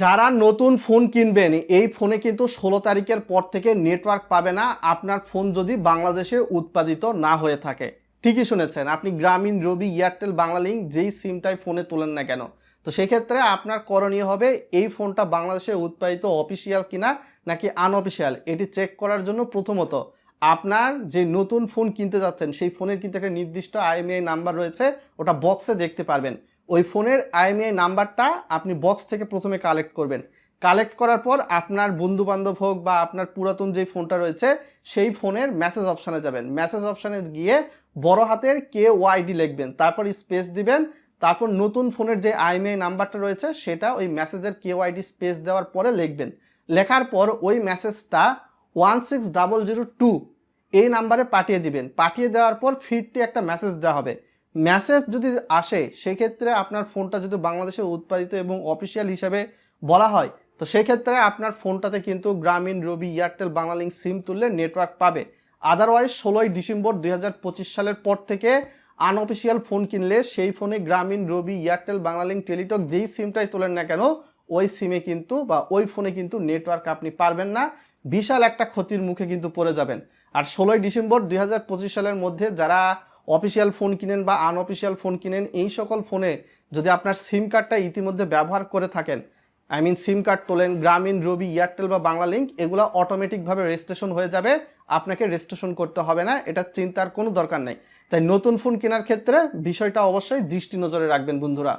যারা নতুন ফোন কিনবেন, এই ফোনে কিন্তু ষোলো তারিখের পর থেকে নেটওয়ার্ক পাবে না। আপনার ফোন যদি বাংলাদেশে উৎপাদিত না হয়ে থাকে। ঠিকই শুনেছেন, আপনি গ্রামীণ, রবি, এয়ারটেল বাংলালিঙ্ক যেই সিমটাই ফোনে তোলেন না কেন? তো সেক্ষেত্রে আপনার করণীয় হবে, এই ফোনটা বাংলাদেশে উৎপাদিত অফিসিয়াল কিনা নাকি আনঅফিসিয়াল এটি চেক করার জন্য প্রথমত আপনার যে নতুন ফোন কিনতে যাচ্ছেন, সেই ফোনের কিন্তু একটা নির্দিষ্ট আইএমআই নাম্বার রয়েছে, ওটা বক্সে দেখতে পারবেন। ওই ফোনের আইএমআই নাম্বারটা আপনি বক্স থেকে প্রথমে কালেক্ট করবেন। কালেক্ট করার পর আপনার বন্ধু বান্ধব হোক বা আপনার পুরাতন যে ফোনটা রয়েছে, সেই ফোনের মেসেজ অপশানে যাবেন। মেসেজ অপশানে গিয়ে বড় হাতের কে ওয়াইডি লিখবেন, তারপর স্পেস দিবেন, তারপর নতুন ফোনের যে আইএমআই নাম্বারটা রয়েছে, সেটা ওই মেসেজের কে ওয়াইডি স্পেস দেওয়ার পরে লিখবেন। লেখার পর ওই মেসেজটা one six double zero two এই নাম্বারে পাঠিয়ে দিবেন। পাঠিয়ে দেওয়ার পর ফিরতে একটা মেসেজ দেওয়া হবে। মেসেজ যদি আসে, সেক্ষেত্রে আপনার ফোনটা যদি বাংলাদেশে উৎপাদিত এবং অফিসিয়াল হিসাবে বলা হয়, তো সেক্ষেত্রে আপনার ফোনটাতে কিন্তু গ্রামীণ রবি এয়ারটেল বাংলালিঙ্ক সিম তুললে নেটওয়ার্ক পাবে। আদারওয়াইজ ষোলোই ডিসেম্বর দুই হাজার পঁচিশ সালের পর থেকে আনঅফিসিয়াল ফোন কিনলে সেই ফোনে গ্রামীণ রবি এয়ারটেল বাংলালিঙ্ক টেলিটক যেই সিমটাই তোলেন না কেন, ওই সিমে কিন্তু বা ওই ফোনে কিন্তু নেটওয়ার্ক আপনি পারবেন না। বিশাল একটা ক্ষতির মুখে কিন্তু পড়ে যাবেন। আর ষোলোই ডিসেম্বর দুই হাজার পঁচিশ সালের মধ্যে যারা অফিসিয়াল ফোন কিনেন বা আনঅফিসিয়াল ফোন কিনেন, এই সকল ফোনে যদি আপনার সিম কার্ডটা ইতিমধ্যে ব্যবহার করে থাকেন, আই মিন সিম কার্ড তোলেন, গ্রামীণ, রবি, এয়ারটেল বা বাংলা লিঙ্ক, এগুলো অটোমেটিকভাবে রেজিস্ট্রেশন হয়ে যাবে, আপনাকে রেজিস্ট্রেশন করতে হবে না, এটা চিন্তার কোনো দরকার নেই। তাই নতুন ফোন কেনার ক্ষেত্রে বিষয়টা অবশ্যই দৃষ্টি নজরে রাখবেন বন্ধুরা।